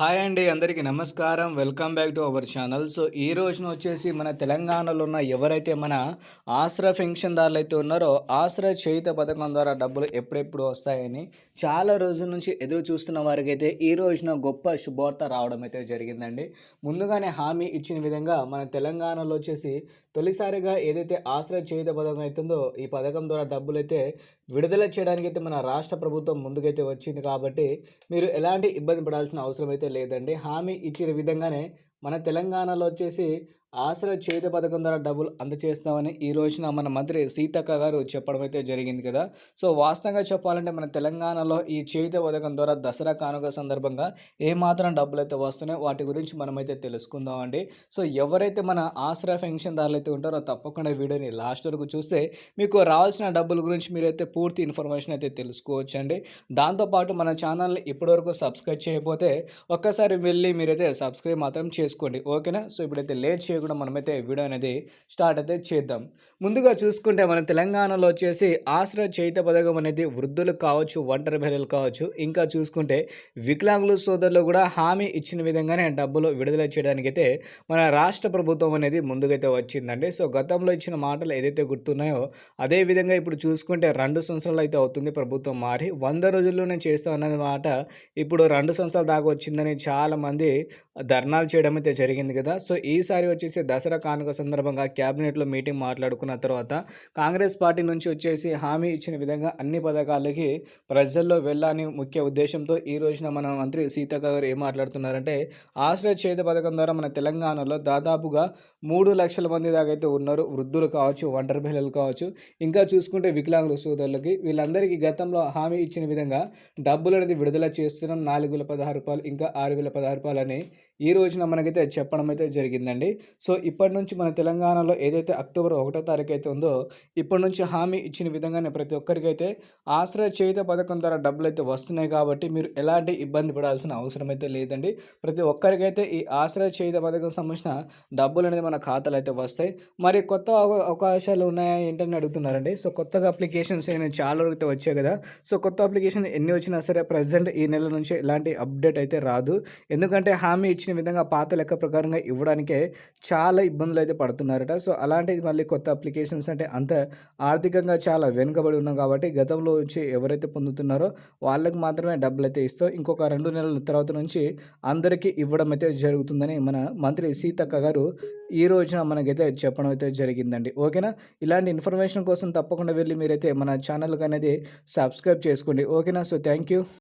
Hi అండి అందరికీ నమస్కారం. Welcome back to our channel. So ఈ రోజున వచ్చేసి మన తెలంగాణలో ఉన్న ఎవరైతే మన ఆశ్రయ పెన్షన్దారులు అయితే ఉన్నారో ఆశ్రయ చేయుత పథకం ద్వారా డబ్బులు ఎప్పుడెప్పుడు వస్తాయని చాలా రోజుల నుంచి ఎదురు చూస్తున్న వారికి అయితే ఈ రోజున గొప్ప శుభవార్త రావడం అయితే జరిగిందండి. ముందుగానే హామీ ఇచ్చిన విధంగా మన తెలంగాణలో వచ్చేసి తొలిసారిగా ఏదైతే ఆశ్రయ చేయుత పథకం అవుతుందో ఈ పథకం ద్వారా డబ్బులు అయితే విడుదల చేయడానికి అయితే మన రాష్ట్ర ప్రభుత్వం ముందుకైతే వచ్చింది కాబట్టి మీరు ఎలాంటి ఇబ్బంది పడాల్సిన అవసరం అయితే లేదండి. హామీ ఇచ్చిన విధంగానే మన తెలంగాణలో వచ్చేసి ఆశ్రయ చేతి పథకం ద్వారా డబ్బులు అందచేస్తామని ఈ రోజున మన మంత్రి సీతక్క గారు చెప్పడం అయితే జరిగింది కదా. సో వాస్తవంగా చెప్పాలంటే మన తెలంగాణలో ఈ చేతి పథకం ద్వారా దసరా కానుక సందర్భంగా ఏమాత్రం డబ్బులు అయితే వస్తున్నాయో వాటి గురించి మనమైతే తెలుసుకుందామండి. సో ఎవరైతే మన ఆశ్రయ పెన్షన్దారులు అయితే ఉంటారో తప్పకుండా వీడియోని లాస్ట్ వరకు చూస్తే మీకు రావాల్సిన డబ్బుల గురించి మీరైతే పూర్తి ఇన్ఫర్మేషన్ అయితే తెలుసుకోవచ్చు అండి దాంతోపాటు మన ఛానల్ని ఇప్పటివరకు సబ్స్క్రైబ్ చేయకపోతే ఒక్కసారి వెళ్ళి మీరైతే సబ్స్క్రైబ్ మాత్రం చేసుకోండి. ఓకేనా? సో ఇప్పుడైతే లేట్ కూడా మనమైతే వీడియో అనేది స్టార్ట్ అయితే చేద్దాం. ముందుగా చూసుకుంటే మన తెలంగాణలో వచ్చేసి ఆశ్రయ చైత పథకం అనేది వృద్ధులు కావచ్చు ఒంటరి మహిళలు కావచ్చు ఇంకా చూసుకుంటే వికలాంగుల సోదరులు కూడా హామీ ఇచ్చిన విధంగానే డబ్బులు విడుదల చేయడానికి మన రాష్ట్ర ప్రభుత్వం అనేది ముందుకైతే వచ్చిందండి. సో గతంలో ఇచ్చిన మాటలు ఏదైతే గుర్తున్నాయో అదే విధంగా ఇప్పుడు చూసుకుంటే రెండు సంవత్సరాలు అయితే అవుతుంది ప్రభుత్వం మారి. వంద రోజుల్లోనే చేస్తా అన్నది మాట ఇప్పుడు రెండు సంవత్సరాల దాకా వచ్చిందని చాలామంది ధర్నాలు చేయడం అయితే జరిగింది కదా. సో ఈసారి వచ్చేసి దసరా కానుక సందర్భంగా క్యాబినెట్లో మీటింగ్ మాట్లాడుకున్న తర్వాత కాంగ్రెస్ పార్టీ నుంచి వచ్చేసి హామీ ఇచ్చిన విధంగా అన్ని పథకాలకి ప్రజల్లో వెళ్ళాలని ముఖ్య ఉద్దేశంతో ఈ రోజున మన మంత్రి సీతక్క గారు ఏం మాట్లాడుతున్నారంటే ఆశ్రయ చేత పథకం ద్వారా మన తెలంగాణలో దాదాపుగా మూడు లక్షల మంది దాకా అయితే ఉన్నారు. వృద్ధులు కావచ్చు ఒంటరి మహిళలు కావచ్చు. ఇంకా చూసుకుంటే వికలాంగుల సోదరులకి వీళ్ళందరికీ గతంలో హామీ ఇచ్చిన విధంగా డబ్బులు అనేది విడుదల చేస్తున్నాం. నాలుగు వేల పదహారు రూపాయలు ఇంకా ఆరు వేల పదహారు రూపాయలు అని ఈ రోజున మనకైతే చెప్పడం అయితే జరిగిందండి. సో ఇప్పటి నుంచి మన తెలంగాణలో ఏదైతే అక్టోబర్ ఒకటో తారీఖు అయితే ఉందో ఇప్పటి నుంచి హామీ ఇచ్చిన విధంగానే ప్రతి ఒక్కరికైతే ఆశ్రయ చేయుత పథకం ద్వారా డబ్బులు అయితే వస్తున్నాయి కాబట్టి మీరు ఎలాంటి ఇబ్బంది పడాల్సిన అవసరం అయితే లేదండి. ప్రతి ఒక్కరికైతే ఈ ఆశ్రయ చేయుత పథకం సంబంధించిన డబ్బులు అనేది మన ఖాతాలు అయితే వస్తాయి. మరి కొత్త అవ- అవకాశాలు ఉన్నాయా ఏంటని అడుగుతున్నారండి. సో కొత్తగా అప్లికేషన్స్ అయినా చాలా వరకు అయితే వచ్చాయి కదా. సో కొత్త అప్లికేషన్ ఎన్ని వచ్చినా సరే ప్రజెంట్ ఈ నెల నుంచి ఎలాంటి అప్డేట్ అయితే రాదు. ఎందుకంటే హామీ ఇచ్చిన విధంగా పాత లెక్క ప్రకారంగా ఇవ్వడానికే చాలా ఇబ్బందులు అయితే పడుతున్నారట. సో అలాంటిది మళ్ళీ కొత్త అప్లికేషన్స్ అంటే అంత ఆర్థికంగా చాలా వెనుకబడి ఉన్నాం కాబట్టి గతంలో వచ్చి ఎవరైతే పొందుతున్నారో వాళ్ళకి మాత్రమే డబ్బులు అయితే ఇస్తాం ఇంకొక రెండు నెలల తర్వాత నుంచి అందరికీ ఇవ్వడం అయితే జరుగుతుందని మన మంత్రి సీతక్క గారు ఈ రోజున మనకైతే చెప్పడం అయితే జరిగిందండి. ఓకేనా? ఇలాంటి ఇన్ఫర్మేషన్ కోసం తప్పకుండా వెళ్ళి మీరైతే మన ఛానల్కి అనేది సబ్స్క్రైబ్ చేసుకోండి. ఓకేనా? So thank you.